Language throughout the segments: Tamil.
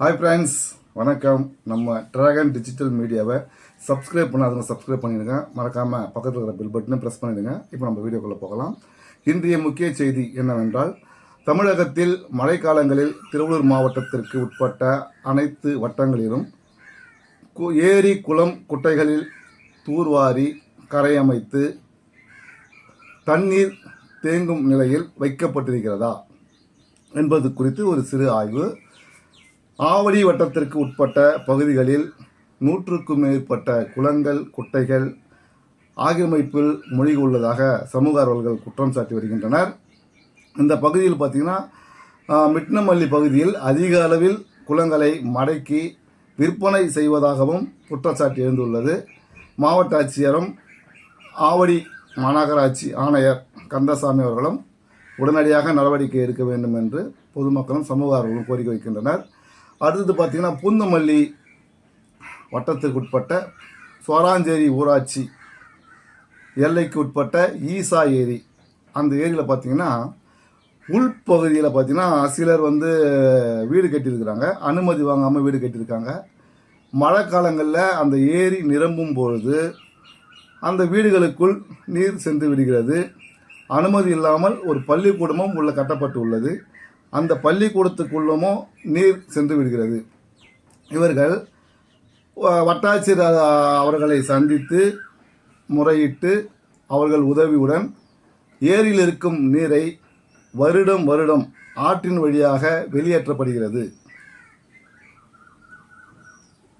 ஹாய் ஃப்ரெண்ட்ஸ் வணக்கம். நம்ம ட்ராகன் டிஜிட்டல் மீடியாவை சப்ஸ்கிரைப் பண்ணாதவங்க சப்ஸ்கிரைப் பண்ணிடுங்க. மறக்காமல் பக்கத்தில் இருக்கிற பில் பட்டனை ப்ரெஸ் பண்ணிடுங்க. இப்போ நம்ம வீடியோக்குள்ளே போகலாம். இன்றைய முக்கிய செய்தி என்னவென்றால் தமிழகத்தில் மழைக்காலங்களில் திருவள்ளூர் மாவட்டத்திற்கு உட்பட்ட அனைத்து வட்டங்களிலும் கு- ஏரி குளம் குட்டைகளில் தூர்வாரி கரையமைத்து தண்ணீர் தேங்கும் நிலையில் வைக்கப்பட்டிருக்கிறதா என்பது குறித்து ஒரு சிறு ஆய்வு ஆவடி வட்டத்திற்கு உட்பட்ட பகுதிகளில் நூற்றுக்கும் மேற்பட்ட குளங்கள் குட்டைகள் ஆக்கிரமிப்பில் மூழ்கியுள்ளதாக சமூக ஆர்வலர்கள் குற்றம் சாட்டி வருகின்றனர். இந்த பகுதியில் பார்த்தீங்கன்னா மிட்னமல்லி பகுதியில் அதிக அளவில் குளங்களை மடக்கி விற்பனை செய்வதாகவும் குற்றச்சாட்டு எழுந்துள்ளது. மாவட்ட ஆட்சியரும் ஆவடி மாநகராட்சி ஆணையர் கந்தசாமி அவர்களும் உடனடியாக நடவடிக்கை எடுக்க வேண்டும் என்று பொதுமக்களும் சமூக ஆர்வலர்களும் கோரிக்கை வைக்கின்றனர். அடுத்தது பார்த்திங்கன்னா பூந்தமல்லி வட்டத்திற்குட்பட்ட சொராஞ்சேரி ஊராட்சி எல்லைக்கு உட்பட்ட ஈசா ஏரி அந்த ஏரியில் பார்த்திங்கன்னா உள்பகுதியில் பார்த்தீங்கன்னா சிலர் வந்து வீடு கட்டியிருக்கிறாங்க. அனுமதி வாங்காமல் வீடு கட்டியிருக்காங்க. மழை காலங்களில் அந்த ஏரி நிரம்பும் பொழுது அந்த வீடுகளுக்குள் நீர் சென்று விடுகிறது. அனுமதி இல்லாமல் ஒரு பள்ளிக்கூடமும் உள்ள கட்டப்பட்டு உள்ளது. அந்த பள்ளிக்கூடத்துக்குள்ளமோ நீர் சென்று விடுகிறது. இவர்கள் வட்டாட்சியர் அவர்களை சந்தித்து முறையிட்டு அவர்கள் உதவியுடன் ஏரியில் இருக்கும் நீரை வருடம் வருடம் ஆற்றின் வழியாக வெளியேற்றப்படுகிறது.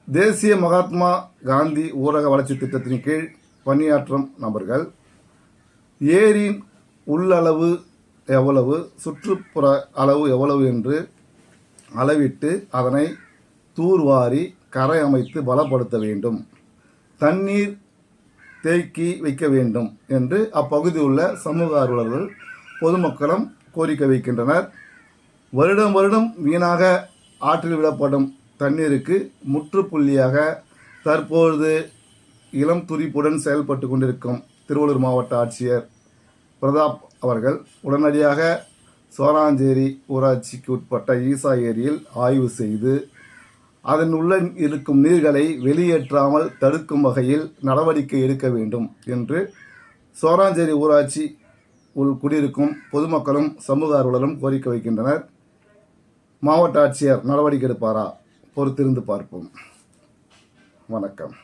தேசிய மகாத்மா காந்தி ஊரக வளர்ச்சி திட்டத்தின் கீழ் பணியாற்றும் நபர்கள் ஏரியின் உள்ளளவு எவ்வளவு சுற்றுப்புற அளவு எவ்வளவு என்று அளவிட்டு அதனை தூர்வாரி கரை அமைத்து பலப்படுத்த வேண்டும். தண்ணீர் தேக்கி வைக்க வேண்டும் என்று அப்பகுதியில் உள்ள சமூக ஆர்வலர்கள் பொதுமக்களும் கோரிக்கை வைக்கின்றனர். வருடம் வருடம் வீணாக ஆற்றில் விடப்படும் தண்ணீருக்கு முற்றுப்புள்ளியாக தற்பொழுது இளம் துடிப்புடன் செயல்பட்டு கொண்டிருக்கும் திருவள்ளூர் மாவட்ட ஆட்சியர் பிரதாப் அவர்கள் உடனடியாக சோராஞ்சேரி ஊராட்சிக்கு உட்பட்ட ஈசா ஏரியில் ஆய்வு செய்து அதன் உள்ள இருக்கும் நீர்களை வெளியேற்றாமல் தடுக்கும் வகையில் நடவடிக்கை எடுக்க வேண்டும் என்று சோராஞ்சேரி ஊராட்சி உள் குடியிருக்கும் பொதுமக்களும் சமூக ஆர்வலரும் கோரிக்கை வைக்கின்றனர். மாவட்ட ஆட்சியர் நடவடிக்கை எடுப்பாரா? பொறுத்திருந்து பார்ப்போம். வணக்கம்.